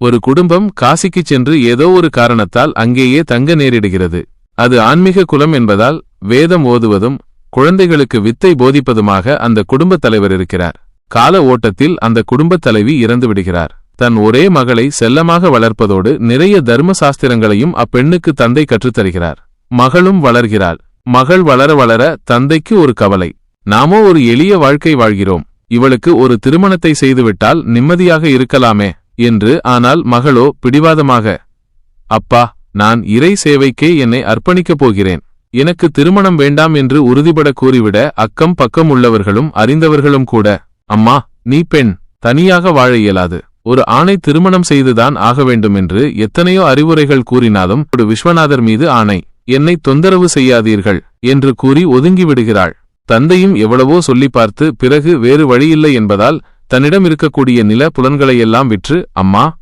ஒரு குடும்பம் காசிக்குச் சென்று ஏதோ ஒரு காரணத்தால் அங்கேயே தங்க நேரிடுகிறது. அது ஆன்மீக குலம் என்பதால் வேதம் ஓதுவதும் குழந்தைகளுக்கு வித்தை போதிப்பதுமாக அந்த குடும்பத் தலைவர் இருக்கிறார். கால ஓட்டத்தில் அந்த குடும்பத் தலைவி இறந்து விடுகிறார். தன் ஒரே மகளை செல்லமாக வளர்ப்பதோடு நிறைய தர்ம சாஸ்திரங்களையும் அப்பெண்ணுக்கு தந்தை கற்றுத்தருகிறார் மகளும் வளர்கிறாள். மகள் வளர வளர தந்தைக்கு ஒரு கவலை. நாமோ ஒரு எளிய வாழ்க்கை வாழ்கிறோம். இவளுக்கு ஒரு திருமணத்தை செய்துவிட்டால் நிம்மதியாக இருக்கலாமே. என்று ஆனால் மகளோ பிடிவாதமாக அப்பா நான் இறை சேவைக்கே என்னை அர்ப்பணிக்கப் போகிறேன். எனக்கு திருமணம் வேண்டாம் என்று உறுதிபட கூறிவிட அக்கம் பக்கம் உள்ளவர்களும் அறிந்தவர்களும் கூட அம்மா நீ பெண் தனியாக வாழ இயலாது. ஒரு ஆணை திருமணம் செய்துதான் ஆக வேண்டும் என்று எத்தனையோ அறிவுரைகள் கூறினாலும் ஒரு விஸ்வநாதர் மீது ஆணை என்னை தொந்தரவு செய்யாதீர்கள் என்று கூறி ஒதுங்கி விடுகிறாள். தந்தையும் எவ்வளவோ சொல்லி பார்த்து பிறகு வேறு வழியில்லை என்பதால் தன்னிடம் இருக்கக்கூடிய நில புலன்களையெல்லாம் விற்று அம்மா